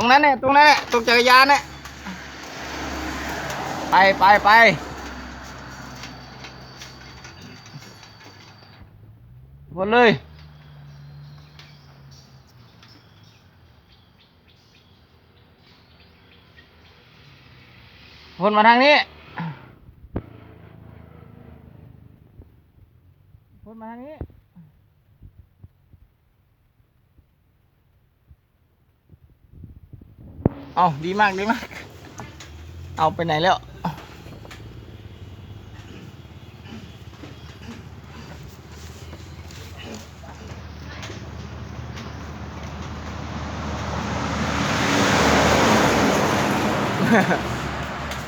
รงนั้นเนี่ยตรงนั้นเนี่ยตรงจักรยานเนี่ยไปไปไปหมดเลยวนมาทางนี้วนมาทางนี้ เอาดีมากดีมาก เอาไปไหนแล้ว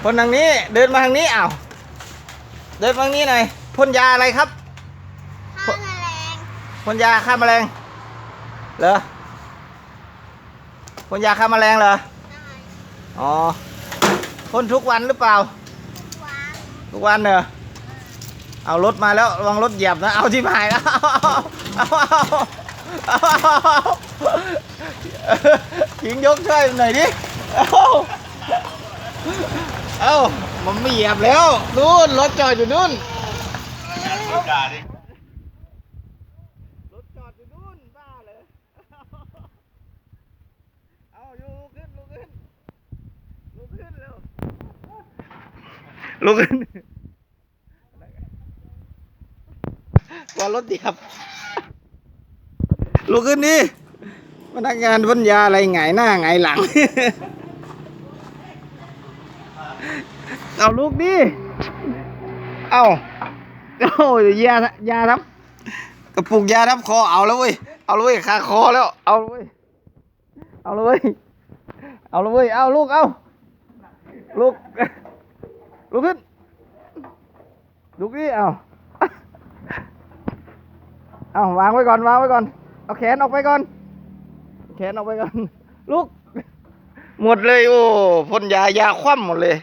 คนทางนี้เดินมาทางนี้อ้าวเดินมาทางนี้หน่อยพ่นยาอะไรครับฆ่าแมลงพ่นยาฆ่าแมลงเหรอพ่นยาฆ่าแมลงเหรอได้ อ๋อพ่นทุกวันหรือเปล่า ทุกวันเนอะเอารถมาแล้วระวังรถเหยียบนะ เอาที่หายแล้วเอาเอาเอ้อยิงยกช่วยหน่อยดิ เอาเอามันไม่เหยียบแล้ว นู่นรถจอดอยู่นู่นรถจอดอยู่นู่นบ้าเลยเอาอยู่ลุกขึ้นลุกขึ้นลุกขึ้นเร็ว ลุกขึ้นกลัว่ารถเหยียบลุกขึ้นดิพนักงานพ่นยาอะไรไงายหน้าไงายหลัง เอาลูกดิ เอาโอ้ยยายาทับกระปุกยาทับคอเอาแล้วเว้ย เอาแล้วเว้ยคาคอแล้ว เอาแล้วเว้ย เอาแล้วเว้ย เอาแล้วเว้ย เอาลูก เอา ลูก ลุกขึ้น ลุกดิเอาเอาวางไว้ก่อนวางไว้ก่อน เอาแขนออกไปก่อน แขนออกไปก่อน ลุก หมดเลยโอ้พ่นยายาคว่ำหมดเลย